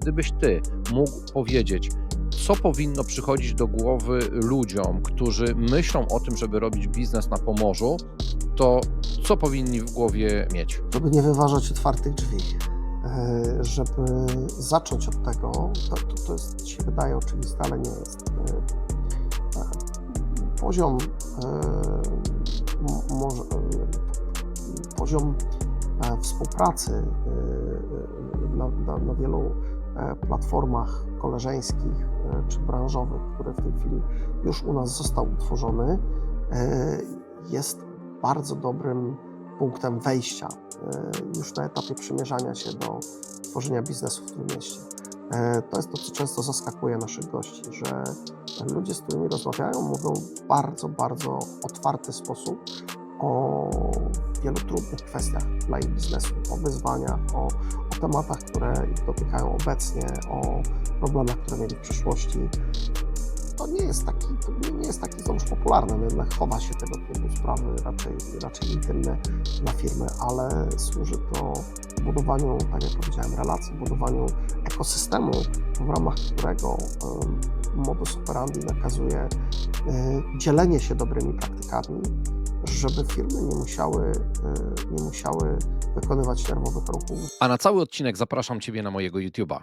Gdybyś ty mógł powiedzieć, co powinno przychodzić do głowy ludziom, którzy myślą o tym, żeby robić biznes na Pomorzu, to co powinni w głowie mieć? żeby nie wyważać otwartych drzwi, e, żeby zacząć od tego, to, to, to jest, się wydaje oczywiste, ale nie jest. E, e, Poziom, może, poziom współpracy na, na, wielu e, platformach koleżeńskich e, czy branżowych, które w tej chwili już u nas został utworzony, e, jest bardzo dobrym punktem wejścia już na etapie przymierzania się do tworzenia biznesu w tym mieście. To jest to, co często zaskakuje naszych gości, że ludzie, z którymi rozmawiają, mówią w bardzo, bardzo otwarty sposób o wielu trudnych kwestiach dla ich biznesu, o wyzwaniach, o tematach, które ich dotykają obecnie, o problemach, które mieli w przyszłości. To nie jest taki, nie- jest taki znowuż popularny, no chowa się tego typu sprawy, raczej, raczej intymne dla firmy, ale służy to budowaniu, tak jak powiedziałem, relacji, budowaniu ekosystemu, w ramach którego modus operandi nakazuje e, dzielenie się dobrymi praktykami, żeby firmy nie musiały, e, nie musiały wykonywać nerwowych ruchów A na cały odcinek zapraszam Ciebie na mojego YouTube'a.